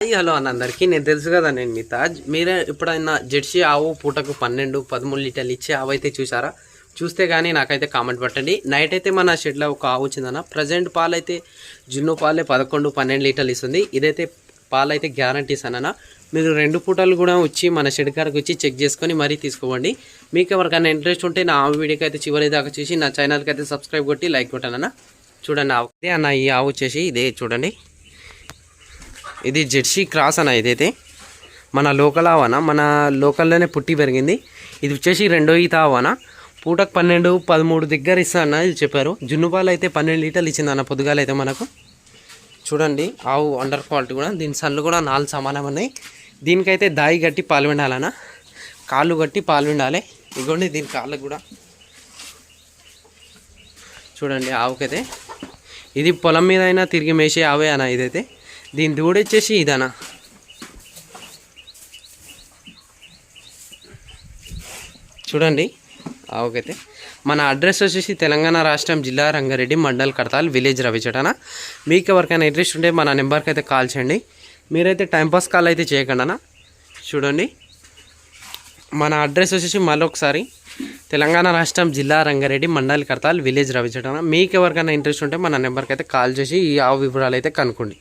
Hello అన్న అందరికీ. నేను తెలుసు కదా నేను మీ తాజ్. మీరే ఎప్పుడైనా జెర్సీ ఆవు పూటకు పన్నెండు పదమూడు లీటర్లు ఇచ్చే ఆవు అయితే చూసారా? చూస్తే కానీ నాకైతే కామెంట్ పెట్టండి. నైట్ అయితే మన షెడ్లో ఒక ఆవు వచ్చిందన్న. ప్రజెంట్ పాలు అయితే జున్ను పాలే పదకొండు పన్నెండు లీటర్లు ఇస్తుంది. ఇదైతే పాలు అయితే గ్యారంటీ ఇస్తానన్న మీరు రెండు పూటలు కూడా వచ్చి మన షెడ్ కాడకు వచ్చి చెక్ చేసుకొని మరీ తీసుకోండి. మీకు ఎవరికైనా ఇంట్రెస్ట్ ఉంటే నా ఆవు వీడియోకి అయితే చివరి దాకా చూసి నా ఛానల్కి అయితే సబ్స్క్రైబ్ కొట్టి లైక్ కొట్టానన్న. చూడండి ఆవు అన్న ఈ ఆవు వచ్చేసి ఇదే చూడండి. ఇది జెర్సీ క్రాస్ అన్న ఇదైతే. మన లోకల్ ఆవన మన లోకల్లోనే పుట్టి పెరిగింది. ఇది వచ్చేసి రెండో ఈత ఆవన. పూటకు పన్నెండు పదమూడు దగ్గర ఇస్తా అన్న ఇది చెప్పారు. జున్ను పాలు అయితే పన్నెండు లీటర్లు ఇచ్చింది అన్న పొద్దుగాల అయితే మనకు. చూడండి ఆవు అండర్ క్వాలిటీ కూడా. దీని సన్లు కూడా నాలుగు సమానం ఉన్నాయి. దీనికైతే దాయి కట్టి పాలు విండాలన్న కాళ్ళు కట్టి పాలు పిండాలి. ఇగోండి దీని కాళ్ళకు కూడా. చూడండి ఆవుకైతే. ఇది పొలం మీద అయినా తిరిగి మేసే ఆవే అన్న ఇదైతే. దీని దూడొచ్చేసి ఇదనా? చూడండి. ఆవుకైతే మన అడ్రస్ వచ్చేసి తెలంగాణ రాష్ట్రం జిల్లా రంగారెడ్డి మండల్ కడతాల్ విలేజ్ రవిచటన మీకు ఎవరికైనా ఇంట్రెస్ట్ ఉంటే మన నెంబర్కి అయితే కాల్ చేయండి. మీరైతే టైంపాస్ కాల్ అయితే చేయకండి చూడండి. మన అడ్రస్ వచ్చేసి మళ్ళొకసారి తెలంగాణ రాష్ట్రం జిల్లా రంగారెడ్డి మండల్ కడతాల్ విలేజ్ రవిచటన మీకు ఎవరికైనా ఇంట్రెస్ట్ ఉంటే మన నెంబర్కి అయితే కాల్ చేసి ఈ ఆ వివరాలు అయితే కనుక్కోండి.